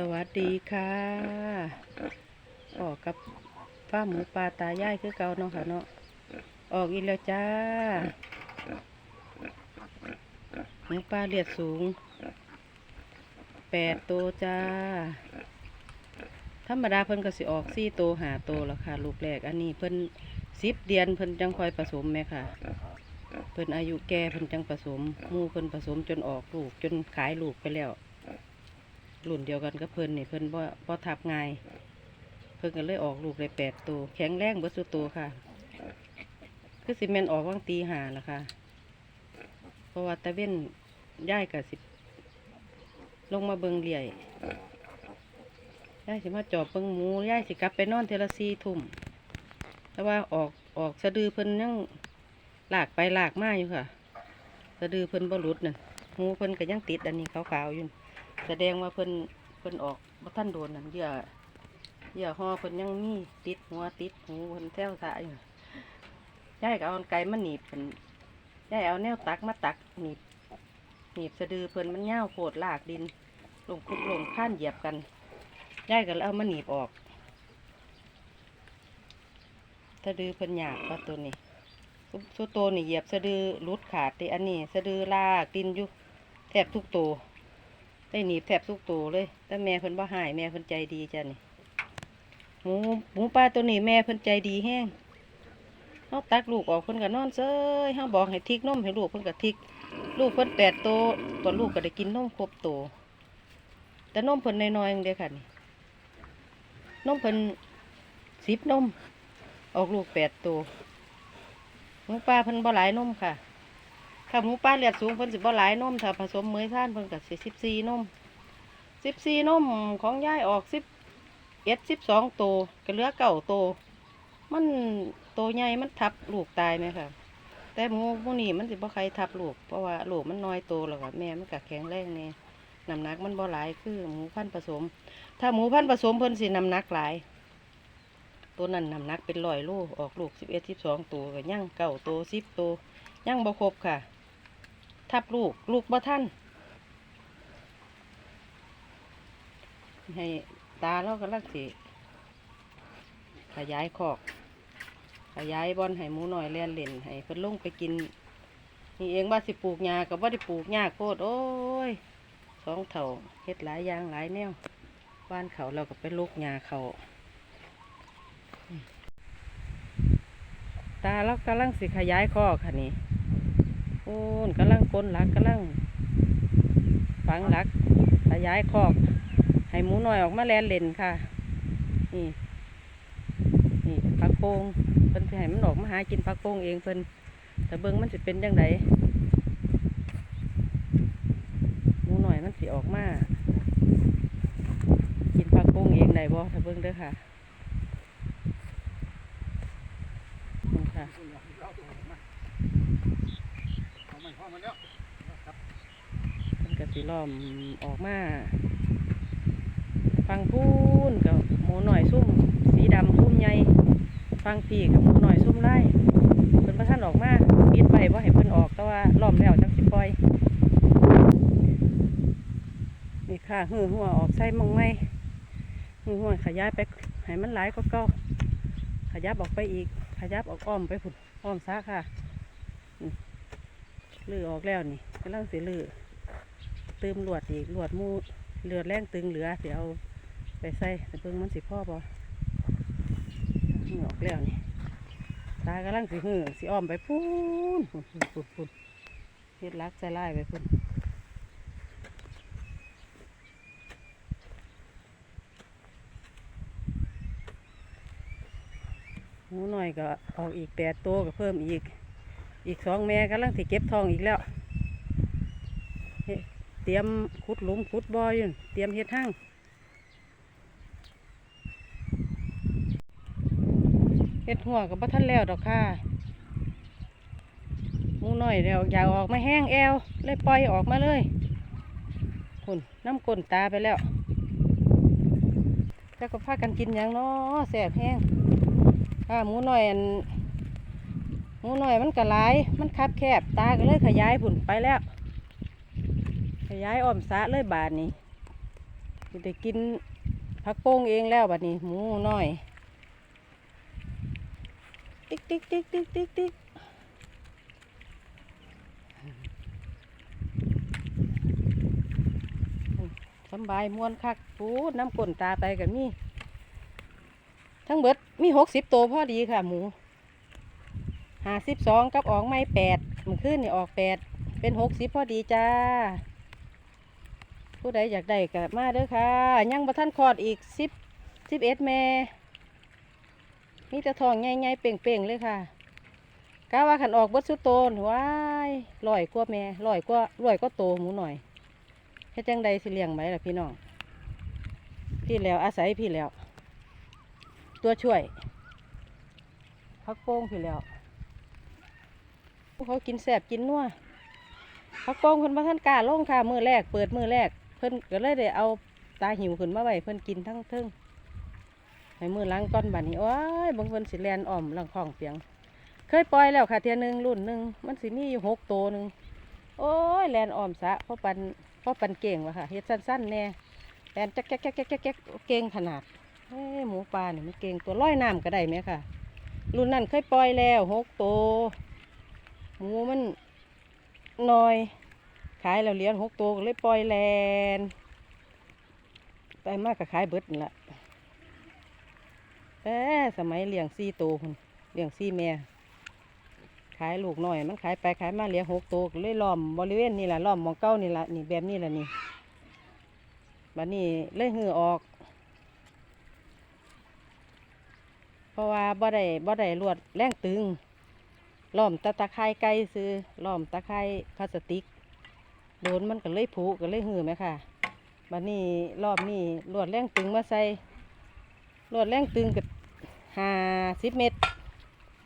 สวัสดีค่ะออกกับฟ้าหมูปลาตายายคือเก่าเนาะค่ะเนาะออกอีกแล้วจ้าหมูปลาเลียดสูงแปดตัวจ้า ธรรมดาเพิ่นก็สิออกสี่ตัวหาตัวแล้วค่ะ ลูกแรก อันนี้เพิ่นสิบเดือนเพิ่นจังคอยผสมแม่ค่ะ เพิ่นอายุแก่เพิ่นจังผสมมูเพิ่นผสมจนออกลูกจนขายลูกไปแล้ว รุ่นเดียวกันกับเพิ่นนี่เพิ่นบ่บ่ทับง่ายเพิ่นก็เลยออกลูกได้แปดตัวแข็งแรงเบิดสุดตัวค่ะ คือสิแม่นออกว่างตีหาล่ะค่ะ เพราะว่าตะเว้นย่ายกับสิลงมาเบิงเหลี่ยยย่ายสิมาจอบเบิงหมูย่ายสิกลับไปนอนเทลซีทุ่มแต่ว่าออกออกสะดือเพิ่นยังหลากไปหลากมาอยู่ค่ะ สะดือเพิ่นบ่หลุดน่ะหมูเพิ่นก็ยังติดอันนี้ขาวๆอยู่ แสดงว่าเพิ่นเพิ่นออกบ่ท่านโดนนั่นเหยื่อเหยื่อห่อเพิ่นยังมีติดหัวติดหูเพิ่นแซวสะอยู่ยายก็เอาไก่มาหนีบเพิ่นยายเอาแนวตักมาตักหนีบหนีบสะดือเพิ่นมันยาวโพดลากดิน ลงคุกลงข้านเหยียบกันยายก็เอามาหนีบออกสะดือเพิ่นหยาบว่าตัวนี้สุดโตนี่เหยียบสะดือหลุดขาดติอันนี้สะดือลากดินอยู่แทบทุกตัว ได้หนีบแทบทุกตัวเลยแต่แม่เพิ่นบ่หายแม่เพิ่นใจดีจ้ะนี่หมูหมูปลาตัวนี้แม่เพิ่นใจดีแห้งเฮาตักลูกออกเพิ่นก็นอนเซยเฮาบอกให้ทิกนมให้ลูกเพิ่นก็ทิก ลูกเพิ่นแปดโตวตอนลูกก็ได้กินนมครบโตวแต่นมเพิ่นน้อยๆเด้ค่ะนี่นมเพิ่นสิบนม ออกลูกแปดตัวหมูปลาเพิ่นบ่หลายนมค่ะ ถ้าหมูปลาเลือดสูงเพิ่นสิบ่หลายนมถ้าผสมเมยท่านเพิ่นก็สิสิบสี่นมสิบสี่นมของยายออกสิบเอ็ดสิบสองโตวก็เหลือเก้าโต มันโตใหญ่มันทับลูกตายไหมค่ะ แต่หมูหมูนี่มันสิบ่ใครทับลูกเพราะว่าลูกมันน้อยโตแล้วก็แม่มันก็แข็งแรงแน่น้ำหนักมันบ่หลายคือหมูพันผสม ถ้าหมูพันผสมเพิ่นสิน้ำหนักหลาย ตัวนั้นน้ำหนักเป็นร้อยโลออกลูกสิบเอ็ดสิบสองตัวก็ย่างเก้าโตสิบตัวย่างบ่ครบค่ะ ทับลูก ลูกบ่ท่านให้ตาเราก็ลักสิขยายคอก ขยายบอนให้หมูหน่อยเลียนเล่นให้เพิ่นลงไปกินนี่เองว่าสิปลูกหญ้าก็บ่ได้ปลูกหญ้าโคตรโอ้ยสองเถ่าเฮ็ดหลายอย่างหลายแนวบ้านเขาเราก็ไปลูกหญ้าเขาตาเรากำลังสิขยายคอกค่ะนี่ โอ้นกำลังก้นหลักกำลังฝังหลักขยายคอก ให้หมูหน้อยออกมาแลนเล่นค่ะ นี่นี่ผักโปงเพิ่นให้มันออกมาหากินผักโปงเองเพิ่นแต่เบิ่งมันสิเป็นยังไงหมูหน้อยมันสิออกมากินผักโปงเองได้บ่ถ้าเบิ่งเด้อค่ะค่ะ มันก็สิล้อมออกมาฟังพูนกับหมูหน่อยซุ่ม สีดำซุ่มใหญ่ฟังปีกับหมูหน่อยซุ่มไล่เพิ่นประท่านออกมาปิดไปว่าให้เพิ่นออกแต่ว่าล้อมแล้วจังสิปล่อยนี่ค่ะหือหัวออกใส่มองไม่หือหัวขยายไปให้มันหลายก็เก่าขยับออกไปอีก ขยับออกอ้อมไปพุ่นอ้อมซาค่ะ ลือออกแล้วนี่กำลังสิลือตืมหลวดอีกหลวดมูเหลือแรงตึงเหลือสิเอาไปใส่แต่เพิ่งมันสิพ่อบ่เหงออกแล้วนี่ตากำลังสิหือสิอ้อมไปพูนพูนพูนพูนพูนเฮ็ดลักใส่ไล่ไปพูนหมูหน่อยก็ออกอีกแปดตัวก็เพิ่มอีก อีกสองแม่กำลังสิเก็บทองอีกแล้ว เตรียมขุดหลุมขุดบ่ออยู่เตรียมเฮ็ดห้างเฮ็ดหัวกับบ่ทันแล้วดอกค่ะมูน้อยเดี๋ยวอยากออกมาแห้งแอวเลยปล่อยออกมาเลยคุณน้ำก้นตาไปแล้วแล้วก็พากันกินหยังเนาะแสบแห้งค่ะหมูน้อยอัน หมูน้อยมันก็หลายมันคับแคบตาก็เลยขยายผุ่นไปแล้ว ขยายอ้อมสะเลยบาทนี้สิได้กินผักโป้งเองแล้วบัดนี้หมูน้อย ติ๊กติ๊กติ๊กติ๊กติ๊กติ๊กสบายมวนคักปูน้ำก้นตาไปกับมีทั้งเบิดมีหกสิบตัวพอดีค่ะหมู หาสิบสองกับออกไม่แปดมันขึ้นนี่ออกแปดเป็นหกสิบพอดีจ้า ผู้ใดอยากได้ก็มาเด้อค่ะ ยังบ่ท่านคอดอีกสิบสิบเอ็ดแม่มีแต่ทองใหญ่ๆเป่งๆเลยค่ะกะว่าขันออกบดสุดโตนว้ายลอยกว่าแม่ลอยกว่าลอยก็โตหมูหน่อยเฮ็ดจังใดสิเลี้ยงไหมล่ะพี่น้องพี่แล้วอาศัยพี่แล้ว ตัวช่วยพักโป้งพี่แล้ว เขากินแสบกินนัวพักโป้งเพิ่นมาท่านกล้าลงค่ะมือแรก เปิดมือแรก เพิ่นก็เลยได้เอาตาหิวขึ้นมาไว้เพิ่นกินทั้งเทิงให้มือล้างก้อนบัดนี้โอ้ยบางคนสิแลนอ่อมหลังของเปียง เคยปล่อยแล้วค่ะเทียหนึงรุ่นหนึ่งมันสิมีอยู่หกตัวหนึ่งโอ้ยแลนอ่อมสะเพราะปันเพราะปันเก่งวะค่ะเฮ็ดสั้นๆแน่แลนจักแจ๊กแจ๊กแจ๊กแจ๊กแจ๊กเก่งขนาดเอ้หมูปลาเนี่ยมันเก่งตัวร้อยน้ำก็ได้ไหมค่ะ รุ่นนั้นเคยปล่อยแล้วหกตัว หมูมันน้อย ขายแล้วเลี้ยงหกตัวก็เลยปล่อยแลนไปมากก็ขายเบิดนั่นละแต่สมัยเลี้ยงสี่ตัวคนเลี้ยงสี่แม่ขายลูกหน่อย มันขายไปขายมาเลี้ยงหกตัวเลยล้อมบริเวณนี่แหละล้อมมองเก้านี่แหละนี่แบบนี้แหละนี่บัดนี้เลยหือออก เพราะว่าบ่ได้บ่ได้ลวดแรงตึง ล้อมตะตะไคร้ไก่ซื้อล้อมตะไคร้พลาสติก โดนมันก็เลยผุก็เลยหือไหมค่ะบัดนี้รอบนี้ลวดแรงตึงมาใส่รวดแรงตึงกับห้าสิบเมตร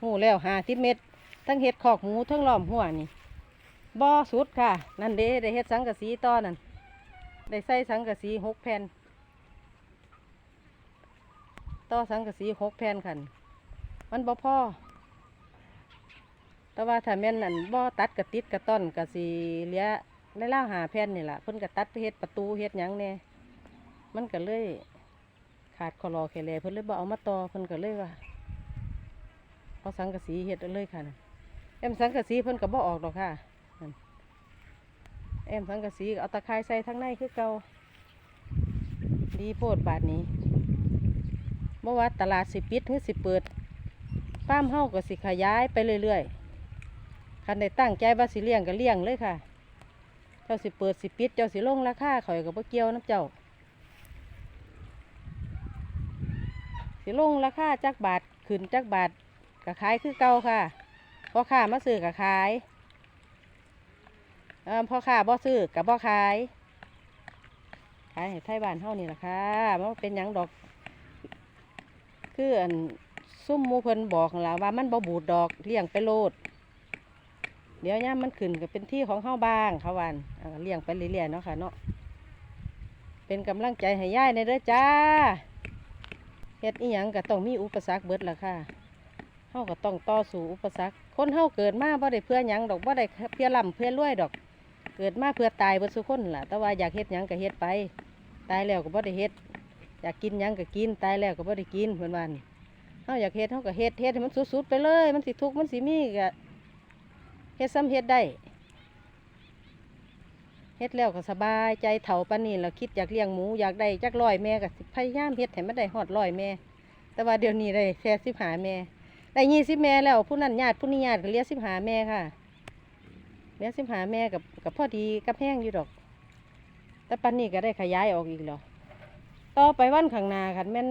หูแล้วห้าสิบเมตร ทั้งเห็ดขอกหมูทั้งล้อมหัวนี่บ่อสุดค่ะ นั่นเด้ได้เห็ดสังกะสีต่อนั่นได้ใส่สังกะสีหกแผ่นต่อสังกะสีหกแผ่นคันมันบ่พอ แต่ว่าถ้าแม่นนั่นบ่ตัดกระติดกระต้อนกระสีเลี้ยในล่าหาแผ่นนี่แหละเพิ่นกะตัดเฮ็ดประตูเฮ็ดหยังแน่มันก็เลย ขาดคอรอแคแลเพิ่นเลยบ่เอามาต่อเพิ่นก็เลยว่าเอาสังกะสีเฮ็ดเอาเลยค่ะน่ะแอมสังกะสีเพิ่นก็บ่ออกดอกค่ะแอมสังกะสีเอาตะไคร้ใส่ทั้งในคือเก่าดีโพดบาทนี้เมื่อว่าตลาดสิปิดหรือสิเปิดฟามเฮาก็สิขยายไปเรื่อยๆ คันได้ตั้งใจว่าสิเลี้ยงก็เลี้ยงเลยค่ะ เจ้าสิเปิดสิปิด เจ้าสิลงราคาข่อยก็บ่เกี่ยวน้ำเจ้า สิลงราคาจักบาทขึ้นจักบาทก็ขายคือเก่าค่ะพอค้ามาซื้อก็ขายเออค้าบ่ซื้อกับบ่ขาย ขายให้ไทยบ้านเฮานี่แหละค่ะมันเป็นยังดอก คืออันซุ่มมูเพิ่นบอกนั่นล่ะว่ามันบ่บูดดอกเลี้ยงไปโลด เดี๋ยวย่ามมันขึ้นก็เป็นที่ของเฮาบ้างเขาวันเลี้ยงไปเรื่อยๆเนาะค่ะเนาะเป็นกำลังใจให้ย่ายในเด้อจ้าเฮ็ดอีหยังก็ต้องมีอุปสรรคเบิดล่ะค่ะเฮาก็ต้องต่อสู้อุปสรรค คนเฮาเกิดมาบ่ได้เพื่อหยังดอกบ่ได้เพื่อร่ำเพื่อรวยดอก เกิดมาเพื่อตายเบิดสุคนล่ะ แต่ว่าอยากเฮ็ดหยังก็เฮ็ดไป ตายแล้วก็บ่ได้เฮ็ด อยากกินหยังก็กิน ตายแล้วก็บ่ได้กินเพิ่นว่านี่เฮาอยากเฮ็ดเฮาก็เฮ็ดเฮ็ดให้มันสุดๆไปเลย มันสิทุกข์มันสิมีก็ เฮ็ดซ้ำเฮ็ดได้เฮ็ดแล้วก็สบายใจเฒ่าปานนี้แล้วคิดอยากเลี้ยงหมูอยากได้จักร้อยแม่ก็พยายามเฮ็ดให้มันได้ฮอดร้อยแม่ แต่ว่าเดี๋ยวนี้ได้แค่สิบหาแม่ได้ยี่สิบแม่แล้วผู้นั้นญาติผู้นี้ญาติก็เลี้ยสิบหาแม่ค่ะเลี้ยสิบหาแม่กับกับพ่อดีกับแห้งอยู่ดอก แต่ปันนี้ก็ได้ขยายออกอีกแล้วต่อไปวันข้างหน้าคันแม่น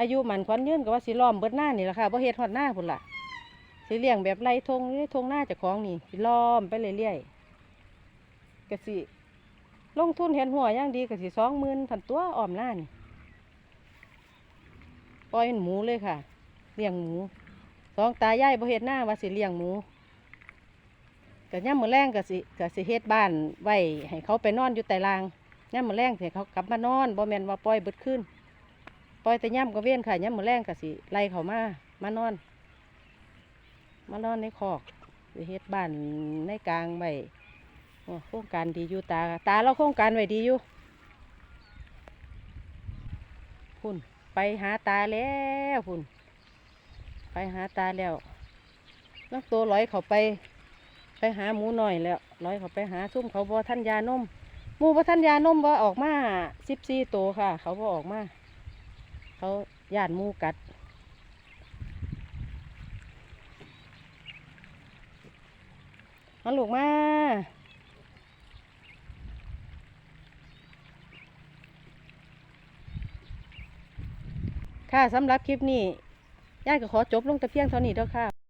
อายุมันควันยืนก็ว่าสิล้อมเบิดหน้านี่แหละค่ะบ่เฮ็ดฮอดหน้าพุ่นล่ะ สิเลี้ยงแบบไรทงนี่ทงหน้าเจากของนี่สิล้อมไปเรื่อยๆก็สิลงทุนเห็นหัวย่างดีก็สิสองหมื่นพันตัวอ้อมหน้านี่ปล่อยหมูเลยค่ะ เลี้ยงหมูสองตายายบ่เฮ็ดหน้าว่าสิเลี้ยงหมูก็ย่ำมือแรงก็สิก็สิเฮ็ดบ้านไว้ให้เขาไปนอนอยู่แต่ลางย่ำมือแรงให้เขากลับมานอนบ่แมนว่าปล่อยเบิดขึ้นปล่อยแต่ย่ำก็เว้นค่ะย่ำมือแรงก็สิไล่เขามา มานอน มานอนในคอกสิเฮ็ดบ้านในกลางไว้โอ้โครงการดีอยู่ตา ตาเราโครงการไว้ดีอยู่พุ่นไปหาตาแล้วพุ่นไปหาตาแล้วนักตัวร้อยเขาไป ไปหาหมูหน่อยแล้วร้อยเขาไปหาซุ่มเขาบอท่านยานมหมูบอท่านยานมบ่ออกมาสิบสี่ตัวค่ะ เขาบอออกมา เขาย่านหมูกัด มาลูกมาค่ะสำหรับคลิปนี้ย่าก็ขอจบลงแต่เพียงเท่านี้เด้อค่ะ